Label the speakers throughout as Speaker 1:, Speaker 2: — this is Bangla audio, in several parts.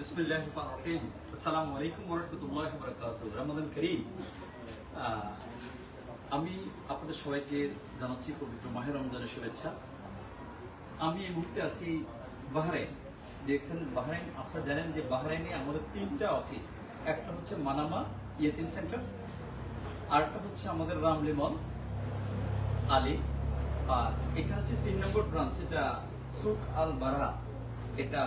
Speaker 1: বিসমিল্লাহ রহিম আসসালামু আলাইকুম ওরহমতুল্লাহ বরকাত রমাদান করিম আমি আপনাদের সবাইকে জানাচ্ছি পবিত্র মাহের রমজানের শুভেচ্ছা। আমি এই মুহূর্তে আছি বাহরাইন। দেখছেন বাহরাইন? আপনারা জানেন যে বাহরাইনে আমাদের তিনটা অফিস। একটা হচ্ছে মানামা ইয়েতিম সেন্টার, আরেকটা হচ্ছে আমাদের রামলি মল, আলী। আর এখানে হচ্ছে তিন নম্বর ব্রাঞ্চ এটা সুক আল বারা এটা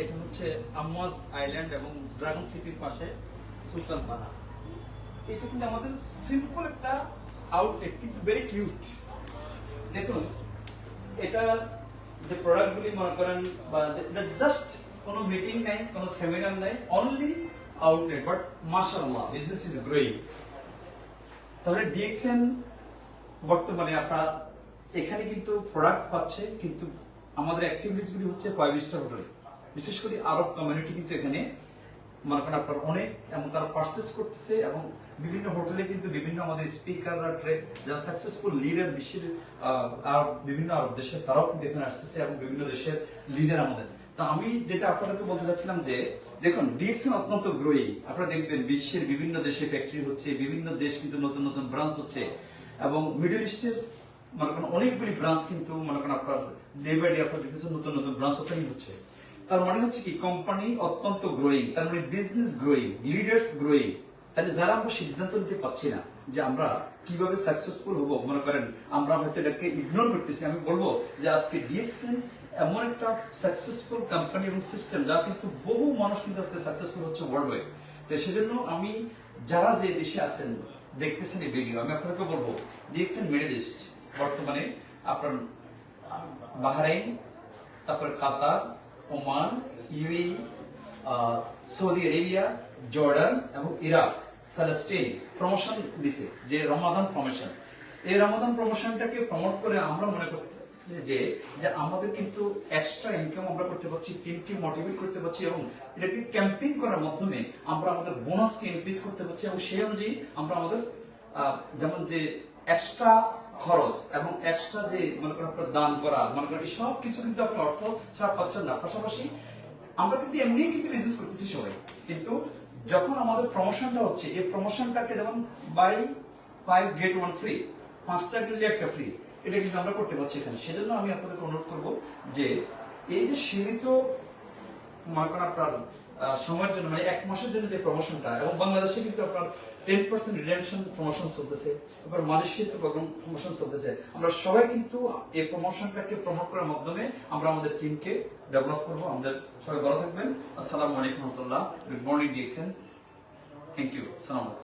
Speaker 1: এটা হচ্ছে আম্মাজ আইল্যান্ড এবং ড্রাগন সিটির পাশে আল এটা কিন্তু আমাদের সিম্পল একটা আউটলেট কিন্তু ভেরি কিউট দেখুন, এটা যে প্রোডাক্টগুলি মনে করেন বা এটা জাস্ট কোনো মিটিং নাই, কোনো সেমিনার নাই অনলি আউটলেট বাট মাশাআল্লাহ বিজনেস ইজ গ্রোয়িং তাহলে ডিএক্সএন বর্তমানে আপনার এখানে কিন্তু প্রোডাক্ট পাচ্ছে, কিন্তু আমাদের অ্যাক্টিভিটিস গুলি হচ্ছে ফাইভ স্টার হোটেলে বিশেষ করে আরব কমিউনিটি কিন্তু এখানে মনে করেন আপনার অনেক এবং তারা পার্সেস করতেছে এবং বিভিন্ন হোটেলে কিন্তু বিভিন্ন আমাদের স্পিকাররা ট্রেড যারা সাকসেসফুল লিডার বিশ্বের আর বিভিন্ন আরব দেশের, তারাও কিন্তু এখানে আসতেছে এবং বিভিন্ন দেশের লিডার আমাদের। তা আমি যেটা আপনাদেরকে বলতে চাচ্ছিলাম যে, দেখুন ডিএক্সএন অত্যন্ত গ্রোয়িং আপনারা দেখবেন বিশ্বের বিভিন্ন দেশে ফ্যাক্টরি হচ্ছে, বিভিন্ন দেশ কিন্তু নতুন নতুন ব্রাঞ্চ হচ্ছে এবং মিডল ইস্টের মনে করেন অনেকগুলি ব্রাঞ্চ কিন্তু মনে করেন আপনার ডে ডে আপনার দেখতেছেন নতুন নতুন ব্রাঞ্চ ওপেনিং হচ্ছে। তার মানে হচ্ছে কি কোম্পানি অত্যন্ত গ্রোয়িং তার মানে বিজনেস গ্রোয়িং লিডার্স গ্রোয়িং তাহলে যারা আমরা সিদ্ধান্ত নিতে পারছি না যে আমরা কীভাবে সাকসেসফুল হব, মনে করেন আমরা হয়তো এটাকে ইগনোর করতেছি, আমি বলব যে আজকে ডিএসএন এমন একটা সাকসেসফুল কোম্পানি এবং সিস্টেম যা কিন্তু বহু মানুষ কিন্তু আজকে সাকসেসফুল হচ্ছে ওয়ার্ল্ড ওয়াইড তো সেজন্য আমি যারা যে দেশে আছেন, দেখতেছেন এই ভিডিও আমি আপনাকে বলব ডিএসএন মিডল ইস্ট বর্তমানে আপনার বাহরাইন তারপর Qatar Oman, UAE Saudi Arabia, Jordan এবং ইরাক, ফিলিস্তিন প্রমোশন দিছে, যে রমাদান প্রমোশন এই রমাদান প্রমোশনটাকে প্রমোট করে আমরা মনে করতেছি যে যে আমাদের কিন্তু এক্সট্রা ইনকাম আমরা করতে পারছি টিমকে মোটিভেট করতে পারছি এবং এটাকে ক্যাম্পেইন করার মাধ্যমে আমরা আমাদের বোনাসকে ইনক্রিজ করতে পারছি এবং সেই অনুযায়ী আমরা আমাদের যেমন যে এক্সট্রা খরচ এবং এক্সট্রা যে মনে করেন আপনার দান করা, মনে করেন এই সব কিছু কিন্তু আপনি অর্থ ছাড়া পাচ্ছেন না। পাশাপাশি আমরা কিন্তু এমনি কিন্তু বিজনেস করতেছি সবাই। কিন্তু যখন আমাদের প্রমোশনটা হচ্ছে, এই প্রমোশনটাকে যেমন buy five get one free পাঁচটা কিনলে একটা ফ্রি এটা কিন্তু আমরা করতে পারছি এখানে। সেজন্য আমি আপনাদেরকে অনুরোধ করব যে এই যে সীমিত মনে করেন আপনার সময়ের জন্য মানে এক মাসের জন্য যে প্রমোশনটা এবং বাংলাদেশে কিন্তু আপনার টেন পার্সেন্ট রিডেমশন প্রমোশন চলতেছে, এবার মালয়েশিয়াতে প্রমোশন চলতেছে। আমরা সবাই কিন্তু এই প্রমোশনটাকে প্রমোট করার মাধ্যমে আমরা আমাদের টিমকে ডেভেলপ করব। আমাদের সবাই ভালো থাকবেন। আসসালামু আলাইকুম রহমতুল্লাহ। গুড মর্নিং থ্যাংক ইউ সালাম